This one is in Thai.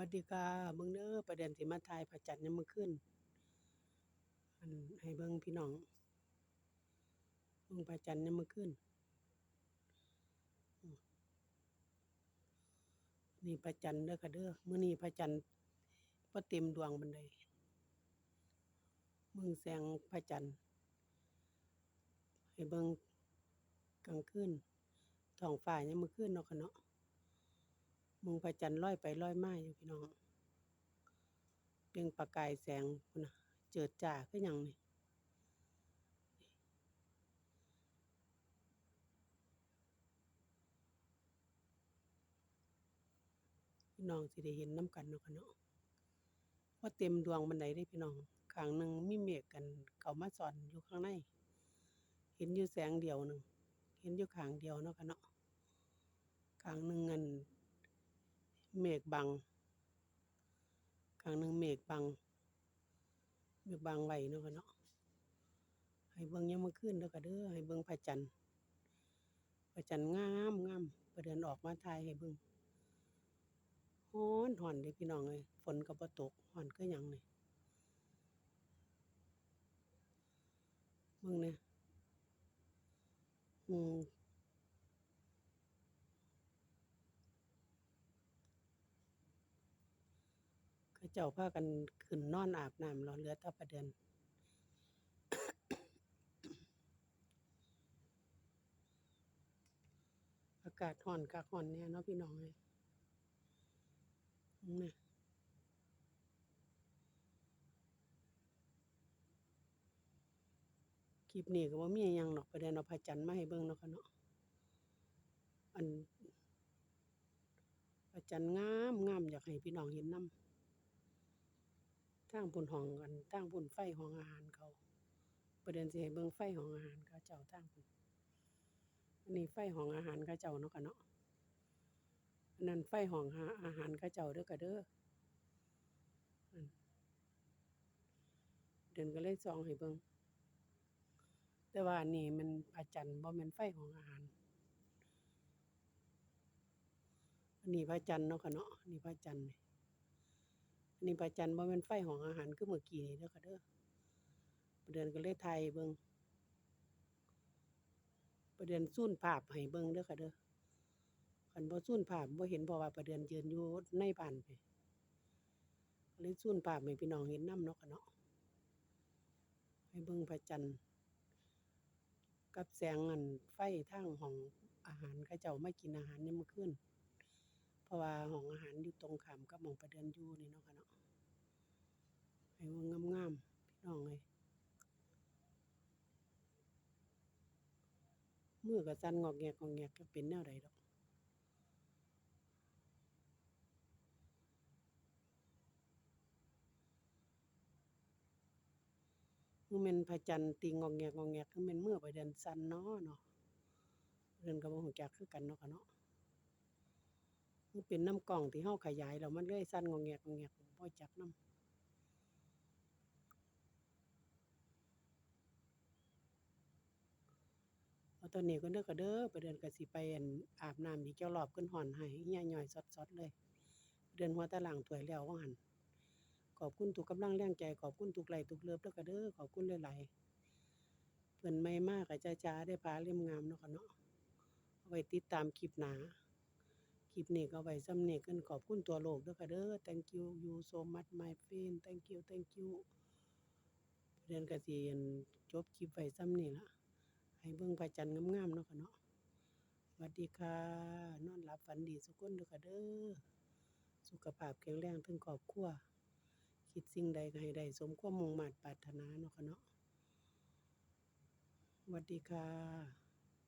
วัดดีค่ะเบิ่งเด้อประเด็นสิมาถ่ายพระจันทร์ยามมื้อคืนอันให้เบิ่งพี่น้องเบิ่งพระจันทร์ยามมื้อคืนนี่พระจันทร์เด้อค่ะเด้อมื้อนี้พระจันทร์บ่เต็มดวงปานใดเบิ่งแสงพระจันทร์ให้เบิ่งกลางคืนท้องฟ้ายามมื้อคืนเนาะค่ะเนาะ มงพระจันทร์ลอยไปลอยมาอยู่พี่น้องเปล่งประกายแสงพุ่นนะเจิดจ้าคือหยังนี่พี่น้องสิได้เห็นน้ำกันเนาะค่ะเนาะบ่าเต็มดวงปานใดเดะพี่น้องข้างหนึ่งมีเมฆกันเข้ามาซ่อนอยู่ข้างใน เห็นอยู่แสงเดียวหนึ่งเห็นอยู่ข้างเดียวเนาะค่ะเนาะข้างหนึ่ง เมฆบังข้างหนึ่งเมฆบังเมฆบังไว้เนาะค่ะเนาะให้เบิ่งยามมื้อคืนเด้อค่ะเด้อให้เบิ่งพระจันทร์พระจันทร์งามงามประเดินออกมาถ่ายให้เบิ่งร้อนร้อนเดะพี่น้องเอ้ยฝนก็บ่ตกร้อนคือหยังนี่เบิ่งแหน่อืม เจ้าพากันขึ้นนอนอาบน้ำแล้วเหลือแต่ประเดินอากาศร้อนคักร้อนแน่เนาะพี่น้องเอ้ยอือแหน่คลิปนี้ก็บ่ามีอิหยังดอกประเด็นเอาพระจันทร์มาให้เบิ่งเนาะค่ะเนาะอันพระจันทร์งามงามอยากให้พี่น้องเห็นน้ำ ทางพุ่นห้องอันทางพุ่นไฟห้องอาหารเขาประเด็นสิให้เบิ่งไฟห้องอาหารเขาเจ้าทางพุ่นอันนี้ไฟห้องอาหารเขาเจ้าเนาะค่ะเนาะอันนั้นไฟห้องอาหารเขาเจ้าเด้อค่ะเด้อเดินก็เลยส่องให้เบิ่งแต่ว่านนี้มันพระจันทร์บ่แม่นไฟห้องอาหาร อันนี้พระจันทร์เนาะค่ะเนาะนนี้พระจันทร์ อันนี้พระจันทร์บ่แม่นไฟห้องอาหารคือเมื่อกี้นี้เด้อค่ะเด้อประเดินก็เลยถ่ายเบิ่งประเดินซูมภาพให้เบิ่งเด้อค่ะเด้อคันบ่ซูมภาพบ่เห็นเพราะว่าประเดินยืนอยู่ในบ้านพู้นเลยซูมภาพให้พี่น้องเห็นนำเนาะค่ะเนาะให้เบิ่งพระจันทร์กับแสงอันไฟทางห้องอาหารเขาเจ้ามากินอาหารยามมื้อคืน เพราะว่าห้องอาหารอยู่ตรงข้ามกับหม้องประเดินอยู่นี่เนาะค่ะเนาะให้เบิ่งงามๆพี่น้องเอ้ยมือก็สั่นงอกแงกๆจักเป็นแนวใดดอกคือแม่นพระจันทร์ติงงอกแงกคือแม่นมือไปเดินสั่นน้อเนาะเดินก็บ่รู้จักคือกันเนาะค่ะเนาะ คือเป็นน้ำกล้องที่เราขยายแล้วมันเลื่อยสั่นงอกแงกบ่จักนำเอาตอนนี้ก่อนเด้อค่ะเด้อไปเดินก็สิไปอั่นอาบน้ำอีกจักรอบเพิ่นร้อนให้เหี่ยย่อยสดๆเลย เดินหัวต่ล้างถวยแล้วว่าหันขอบคุณทุกกำลังแรงใจขอบคุณทุกไหลทุกเลิฟเด้อค่ะเด้อขอบคุณหลายๆเพิ่นใหม่มาก็จ้าๆได้ผ้าเล่มงามเนาะค่ะเนาะเอาไว้ติดตามคลิปหน้า คลิปนี้ก็ไว้ส่ำนี้ขอบคุณทั่วโลกด้อค่ะเด้อ Thank you you so much my friend thank you thank you ประเดินก็สิอั่นจบคลิปไว้ส่ำนี้ล่ะให้เบิ่งพระจันทร์งามๆเนาะค่ะเนาะหวัดดีค่ะ นอนหลับฝันดีซุคนด้อค่ะเด้อ สุขภาพแข็งแรงทั้งครอบครัว คิดสิ่งใดก็ให้ได้สมความมุ่งมั่นปรารถนาเนาะค่ะเนาะหวัดดีค่ะ